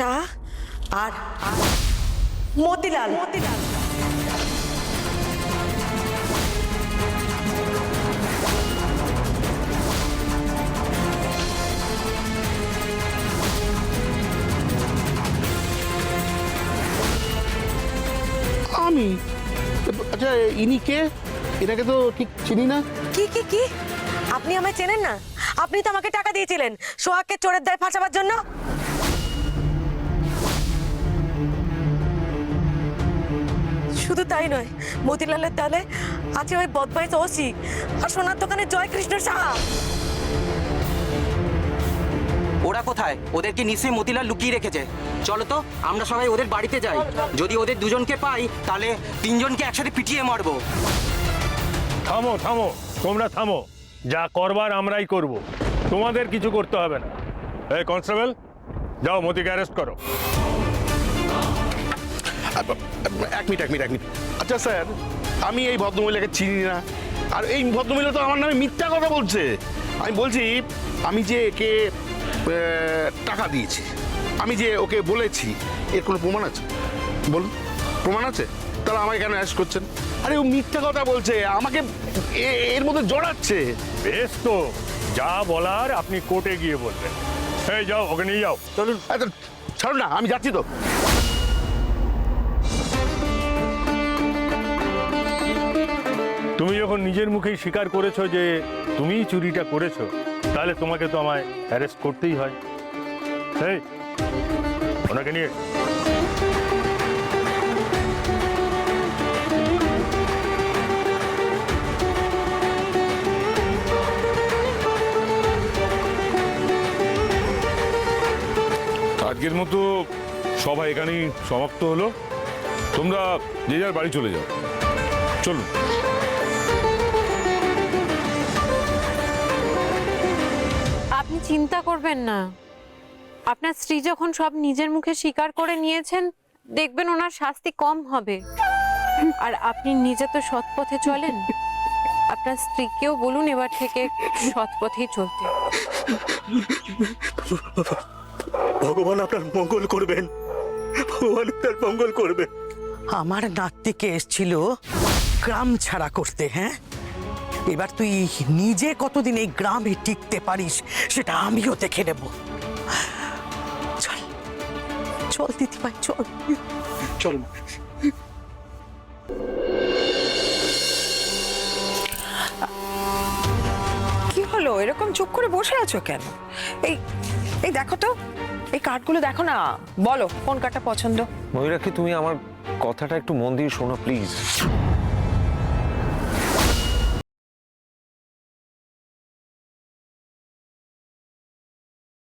টা আর আর মতিলাল। মতিলাল আমি? আচ্ছা ইনি কে? এটাকে তো ঠিক চিনি না। কি কি কি? আপনি আমায় চেনেন না? আপনি তো আমাকে টাকা দিয়েছিলেন। সোহাগকে চোরের দায় ফাঁসাবার জন্য? শুধু তাই নয় মতিলালের তালে আছে ওই বদমাইশ ওসি আর সোনার দোকানে জয় জয়কৃষ্ণ সাহা। ওরা কোথায়? ওদেরকে নিশ্চয়ই মতিলাল লুকিয়ে রেখেছে? চলো তো আমরা সবাই ওদের বাড়িতে যাই। যদি ওদের দুজনকে পাই তাহলে তিনজনকে একসাথে পিটিয়ে মারবো। থামো থামো তোমরা থামো। যা করবার আমরাই করব। তোমাদের কিছু করতে হবে না। এই কনস্টেবল যাও মতিকে অ্যারেস্ট করো। এক মিনিট এক মিনিট এক মিনিট। আচ্ছা স্যার আমি এই ভদ্রমহিলাকে চিনি না। আর এই ভদ্রমহিলা তো আমার নামে মিথ্যা কথা বলছে। আমি বলছি আমি যে একে টাকা দিয়েছি আমি যে ওকে বলেছি এর কোনো প্রমাণ আছে? বলুন প্রমাণ আছে? তাহলে আমাকে কেন অ্যাস করছেন? আরে ও মিথ্যা কথা বলছে আমাকে এ- এর মধ্যে জড়াচ্ছে। বেশ তো যা বলার আপনি কোর্টে গিয়ে বলবেন। এই যাও ওকে নিয়ে যাও। চলুন আচ্ছা ছাড়ুন না আমি যাচ্ছি তো। যখন নিজের মুখেই স্বীকার করেছ যে তুমিই চুরিটা করেছ, তাহলে তোমাকে তো আমায় অ্যারেস্ট করতেই হয়। ওনাকে নিয়ে। আজকের মতো সভা এখানেই সমাপ্ত হলো। তোমরা যে যার বাড়ি চলে যাও। চলুন। আপনি চিন্তা করবেন না। আপনার স্ত্রী যখন সব নিজের মুখে স্বীকার করে নিয়েছেন দেখবেন ওনার শাস্তি কম হবে। আর আপনি নিজে তো সৎ পথে চলেন। আপনার স্ত্রীকেও বলুন এবার থেকে সৎ পথেই চলতে। ভগবান আপনার মঙ্গল করবেন। ভগবান আপনার মঙ্গল করবেন। আমার নাতনিকে এসছিল গ্রাম ছাড়া করতে হ্যাঁ? এবার তুই নিজে কতদিন এই গ্রামে টিকতে পারিস সেটা আমিও দেখে নেব। চল চল দিদিভাই চল। চলুন কি হলো? এরকম চুপ করে বসে আছো কেন? এই এই দেখো তো এই কার্ডগুলো দেখো না। বলো কোন কার্ডটা পছন্দ? ময়ূরাক্ষী তুমি আমার কথাটা একটু মন দিয়ে শোনো প্লিজ।